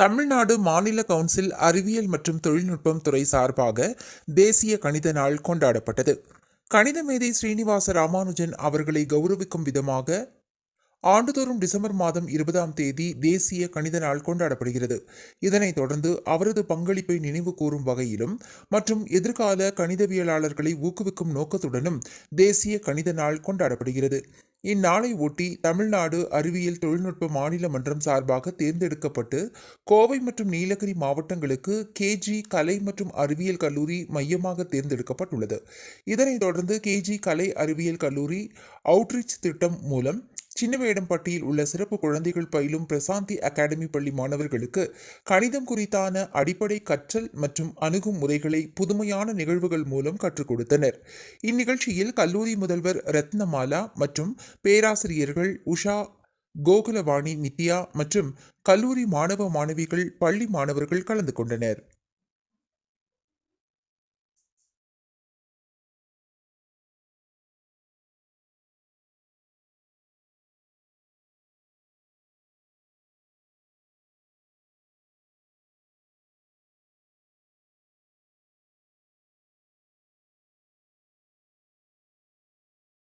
தமிழ்நாடு மாநில கவுன்சில் அறிவியல் மற்றும் தொழில்நுட்பம் துறை சார்பாக தேசிய கணித நாள் கொண்டாடப்பட்டது. கணித மேதை ஸ்ரீனிவாச ராமானுஜன் அவர்களை கௌரவிக்கும் விதமாக ஆண்டுதோறும் டிசம்பர் மாதம் இருபதாம் தேதி தேசிய கணித நாள் கொண்டாடப்படுகிறது. இதனைத் தொடர்ந்து அவரது பங்களிப்பை நினைவு கூறும் வகையிலும் மற்றும் எதிர்கால கணிதவியலாளர்களை ஊக்குவிக்கும் நோக்கத்துடனும் தேசிய கணித நாள் கொண்டாடப்படுகிறது. இந்நாளை ஒட்டி தமிழ்நாடு அறிவியல் தொழில்நுட்ப மாநில மன்றம் சார்பாக தேர்ந்தெடுக்கப்பட்டு கோவை மற்றும் நீலகிரி மாவட்டங்களுக்கு கேஜி கலை மற்றும் அறிவியல் கல்லூரி மையமாக தேர்ந்தெடுக்கப்பட்டுள்ளது. இதனைத் தொடர்ந்து கேஜி கலை அறிவியல் கல்லூரி அவுட்ரீச் திட்டம் மூலம் சின்னவேடம்பட்டியில் உள்ள சிறப்பு குழந்தைகள் பயிலும் பிரசாந்தி அகாடமி பள்ளி மாணவர்களுக்கு கணிதம் குறித்தான அடிப்படை கற்றல் மற்றும் அணுகும் முறைகளை புதுமையான நிகழ்வுகள் மூலம் கற்றுக் கொடுத்தனர். இந்நிகழ்ச்சியில் கல்லூரி முதல்வர் ரத்னமாலா மற்றும் பேராசிரியர்கள் உஷா கோகுலவாணி நித்யா மற்றும் கல்லூரி மாணவ மாணவிகள் பள்ளி மாணவர்கள் கலந்து கொண்டனர்.